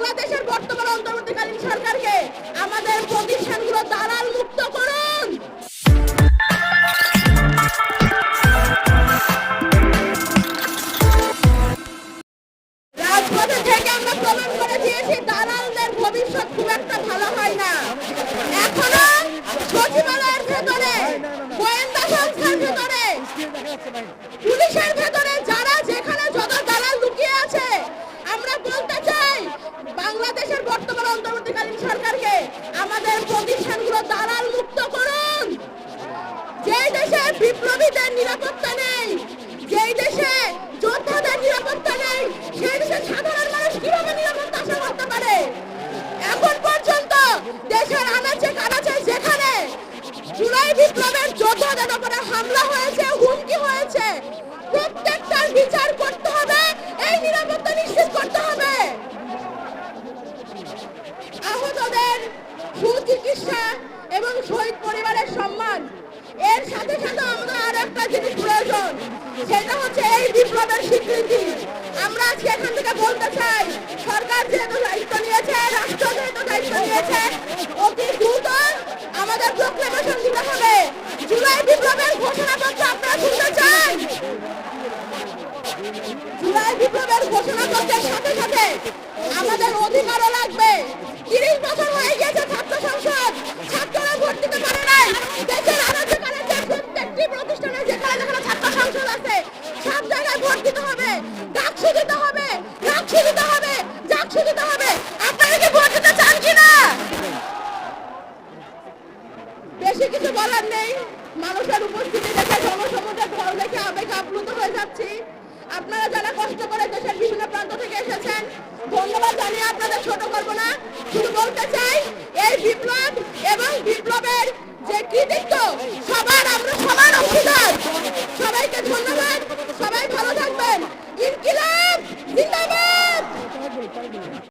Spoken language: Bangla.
বাংলাদেশের বর্তমান অন্তর্বর্তীকালীন সরকারকে আমাদের প্রতিষ্ঠানগুলো দালাল মুক্ত করুন। রাজপথে থেকে আমরা প্রমাণ করে দিয়েছি দালালদের ভবিষ্যৎ খুব একটা ভালো হয় না। এখনও সচিবালয়ের ভেতরে, গোয়েন্দা সংস্থার ভেতরে বাংলাদেশের বর্তমান অন্তর্বর্তীকালীন সরকারকে আমাদের প্রতিষ্ঠানগুলো দালাল মুক্ত করুন। যে দেশে বিপ্লবীদের নিরাপত্তা নেই যে দেশে যোদ্ধাদের নিরাপত্তা নেই, সেই দেশে সাধারণ মানুষ কীভাবে নিরাপত্তা আশা করতে পারে? এখন পর্যন্ত দেশের আনাচে কানাচে যেখানে জুলাই বিপ্লবের যোদ্ধাদের উপরে হামলা হয়েছে হুমকি হয়েছে প্রত্যেকটার বিচার করতে হবে এই নিরাপত্তা নিশ্চিত করতে হবে আহতদের সুচিকিৎসা এবং শহীদ পরিবারের সম্মান। এর সাথে সাথে আমাদের আর একটা জিনিস প্রয়োজন, সেটা হচ্ছে এই বিপ্লবের স্বীকৃতি। আমরা আজকে এখান থেকে বলতে চাই, সরকার যেহেতু দায়িত্ব নিয়েছে, রাষ্ট্র যেহেতু দায়িত্ব নিয়েছে, অতি দ্রুত আমাদের প্রোক্লেমেশন দিতে হবে। জুলাই বিপ্লবের ঘোষণাপত্র আপনারা শুনতে চান? জুলাই বিপ্লবের ঘোষণাপত্রের সাথে সাথে আমাদের অধিকারও লাগবে। তিরিশ বছর হয়ে গিয়েছে ছাত্র সংসদ। ছাত্ররা ভোট দিতে পারে নাই। দেশের আনাচে কানাচে প্রত্যেকটি প্রতিষ্ঠানে যেখানে যেখানে ছাত্র সংসদ আছে, সব জায়গায় ভোট দিতে হবে। ডাকসু দিতে হবে ডাকসু দিতে হবে ডাকসু দিতে হবে। আপনারা কি ভোট দিতে চান কিনা? বেশি কিছু বলার নেই। মানুষের উপস্থিতি দেখে জনসমুদ্রের ঢল দেখে আবেগ আপ্লুত হয়ে যাচ্ছি। আপনারা যারা কষ্ট করে দেশের বিভিন্ন প্রান্ত থেকে এসেছেন, ধন্যবাদ জানিয়ে আপনাদের ছোট শুধু বলতে চাই?